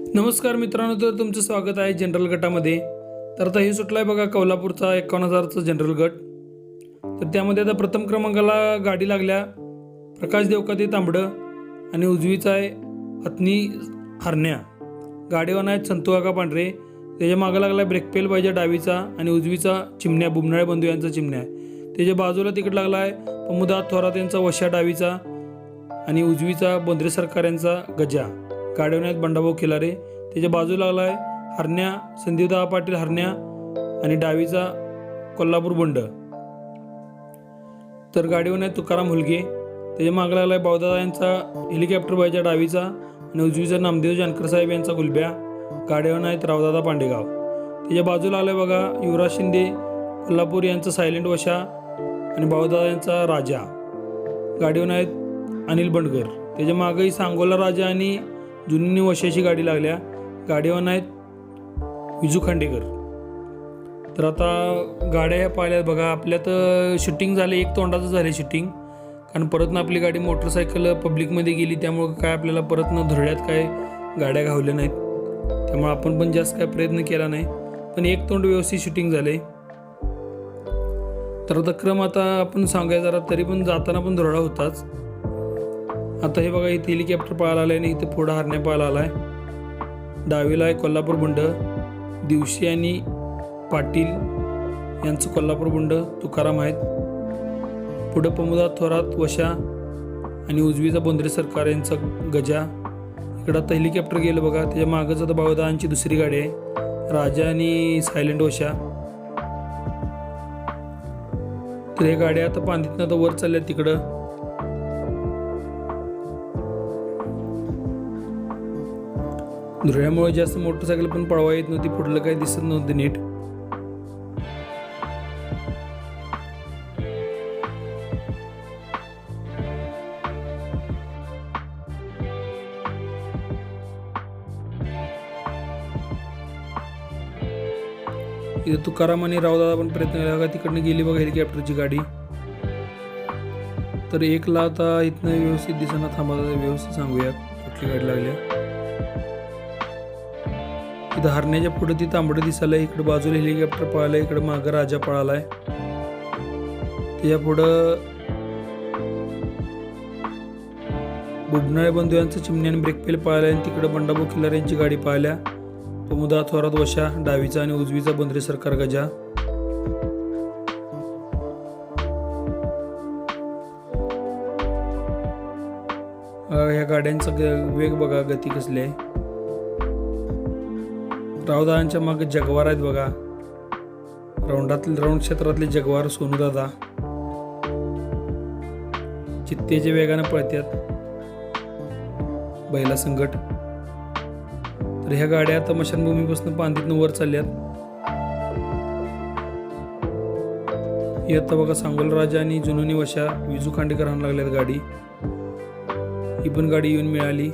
नमस्कार मित्रांनो तर तुमचं स्वागत आहे जनरल गटामध्ये. तर आता हे सुटला आहे बघा कोल्हापूरचा एकावन्न हजारचा जनरल गट. तर त्यामध्ये आता प्रथम क्रमांकाला गाडी लागल्या. प्रकाश देवकाते तांबडं आणि उजवीचा आहे अत्नी हरण्या. गाडीवान आहेत संतू पांढरे. त्याच्या मागं लागला ब्रेकपेल पाहिजे डावीचा आणि उजवीचा चिमण्या बुमनाळे बंधू यांचा चिमण्या. आहे त्याच्या बाजूला तिकीट लागला आहे पमुदा थोरात यांचा वशा डावीचा आणि उजवीचा बोंद्रे सरकार यांचा गजा. गाडवण्यात बंडाभाऊ खिलारे. त्याच्या बाजूला आला आहे हरण्या संदीपदा पाटील हरण्या आणि डावीचा कोल्हापूर बंड. तर गाडीवर आहे तुकाराम हुलगे. त्याच्या मागला आला आहे बावदा यांचा हेलिकॉप्टर बायच्या डावीचा आणि उजवीचा नामदेव जानकर साहेब यांचा गुलब्या. गाडीवर आहेत रावदादा पांडेगाव. त्याच्या बाजूला आलं बघा युवराज शिंदे कोल्हापूर यांचा सायलेंट वशा आणि बावदादा यांचा राजा. गाडीवर आहेत अनिल बंडकर त्याच्या मागेही सांगोला राजा आणि जुनी वशाची गाडी लागल्या. गाडीवर आहेत विजू खांडेकर. तर आता गाड्या पाहिल्यात बघा. आपल्यात शूटिंग झाले एक तोंडाचं झाले शूटिंग कारण परत ना आपली गाडी मोटरसायकल पब्लिकमध्ये गेली त्यामुळं काय आपल्याला परत न धुरड्यात काय गाड्या घावल्या नाहीत. त्यामुळे आपण पण जास्त काय प्रयत्न केला नाही. पण एक तोंड व्यवस्थित शूटिंग झाले तर आता क्रम आता आपण सांगायचा जरा तरी पण जाताना पण धुरळा होताच. आता हे बघा इथे हेलिकॉप्टर पाहायला आहे आणि इथे पुढं हरण्या पाहायला आलाय. डावीला आहे कोल्हापूर बुंड दिवशी आणि पाटील यांचं कोल्हापूर बुंड तुकाराम आहेत. पुढं पमुदा थोरात वशा आणि उजवीचा बोंद्रे सरकार यांचा गजा. इकडं आता हेलिकॉप्टर गेलं बघा त्याच्या मागंच आता बावदांची दुसरी गाडी आहे. राजा आणि सायलेंट वशा. तर हे गाड्या आता पांदीतनं आता वर चालल्या तिकडं. धुळ्यामुळे जास्त मोटरसायकल पण पळवा येत नव्हती. पुढलं काही दिसत नव्हतं नीट. इथे तुकाराम आणि रावदादा पण प्रयत्न केला का तिकडनं गेली बघा हेलिकॉप्टरची गाडी. तर एकला आता इथनं व्यवस्थित दिसणं थांबा व्यवस्थित सांगूया कुठली गाडी लागल्या इथं हरण्याच्या पुढे ती तांबडं दिसायला इकडं बाजूला हेलिकॉप्टर पळालाय इकडं मागं राजा पळालाय. त्याच्या पुढं बुबनाळे बंधू यांचं चिमण्याने ब्रेकपेल पळालाय आणि तिकडं बंडाबो किल्लार यांची गाडी पाहिल्या मुदा थोरात वशा डावीचा आणि उजवीचा बंदरे सरकार गजा. ह्या गाड्यांचा वेग बघा गती कसली आहे. रावदादांच्या मागे जगवार आहेत बघा. राऊंडातले राऊंड क्षेत्रातले जगवार सोनूदादा. चित्तेच्या वेगानं पळतात बैला संकट. तर ह्या गाड्या तमशानभूमीपासून मशानभूमीपासून पांदीतनं वर चालल्यात. ही बघा सांगोल राजा आणि जुनुनी वशा विजू खांडेकर आणू लागल्यात गाडी. ही पण गाडी येऊन मिळाली.